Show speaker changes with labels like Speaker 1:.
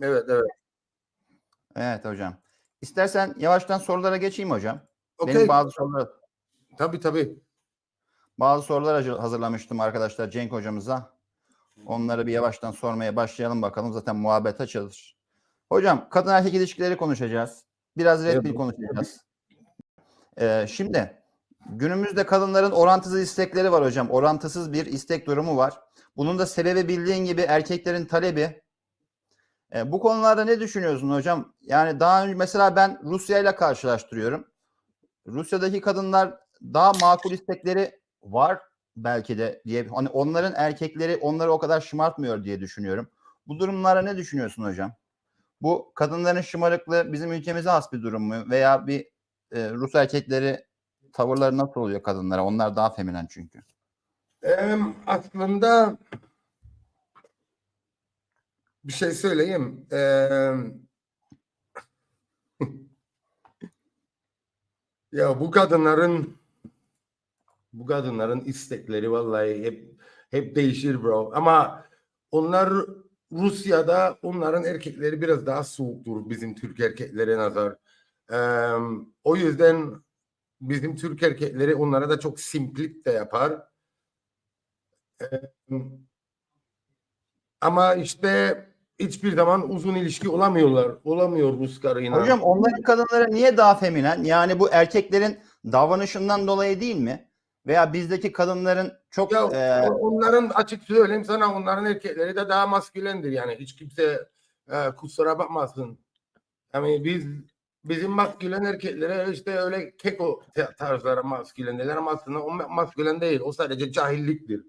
Speaker 1: Evet evet.
Speaker 2: Evet hocam. İstersen yavaştan sorulara geçeyim hocam.
Speaker 1: Okey.
Speaker 2: Benim bazı sorular
Speaker 1: Tabii tabii.
Speaker 2: bazı sorular hazır- hazırlamıştım arkadaşlar Cenk hocamıza. Onları bir yavaştan sormaya başlayalım bakalım. Zaten muhabbet açılır. Hocam kadın erkek ilişkileri konuşacağız. Biraz Red Pill konuşacağız. Ee, şimdi günümüzde kadınların orantısız istekleri var hocam. Orantısız bir istek durumu var. Bunun da sebebi bildiğin gibi erkeklerin talebi. Ee, bu konularda ne düşünüyorsun hocam? Yani daha önce mesela ben Rusya ile karşılaştırıyorum. Rusya'daki kadınlar daha makul istekleri var belki de diye hani onların erkekleri onları o kadar şımartmıyor diye düşünüyorum. Bu durumlara ne düşünüyorsun hocam? Bu kadınların şımarıklığı bizim ülkemize has bir durum mu? Veya bir e, Rus erkekleri tavırları nasıl oluyor kadınlara? Onlar daha feminen çünkü.
Speaker 1: Ee, aslında bir şey söyleyeyim. Ee, ya bu kadınların bu kadınların istekleri vallahi hep hep değişir bro. Ama onlar Rusya'da onların erkekleri biraz daha soğuktur bizim Türk erkeklere nazar. Ee, o yüzden bizim Türk erkekleri onlara da çok simplik de yapar. Ama işte hiçbir zaman uzun ilişki olamıyorlar. Olamıyor Rus karıyla.
Speaker 2: Hocam onların kadınları niye daha feminen? Yani bu erkeklerin davranışından dolayı değil mi? Veya bizdeki kadınların çok
Speaker 1: Ya,
Speaker 2: e,
Speaker 1: onların açık söyleyeyim sana onların erkekleri de daha maskülendir yani hiç kimse e, kusura bakmasın. Yani biz bizim maskülen erkeklere işte öyle keko te- tarzları maskülendiler ama aslında o ma- maskülen değil o sadece cahilliktir.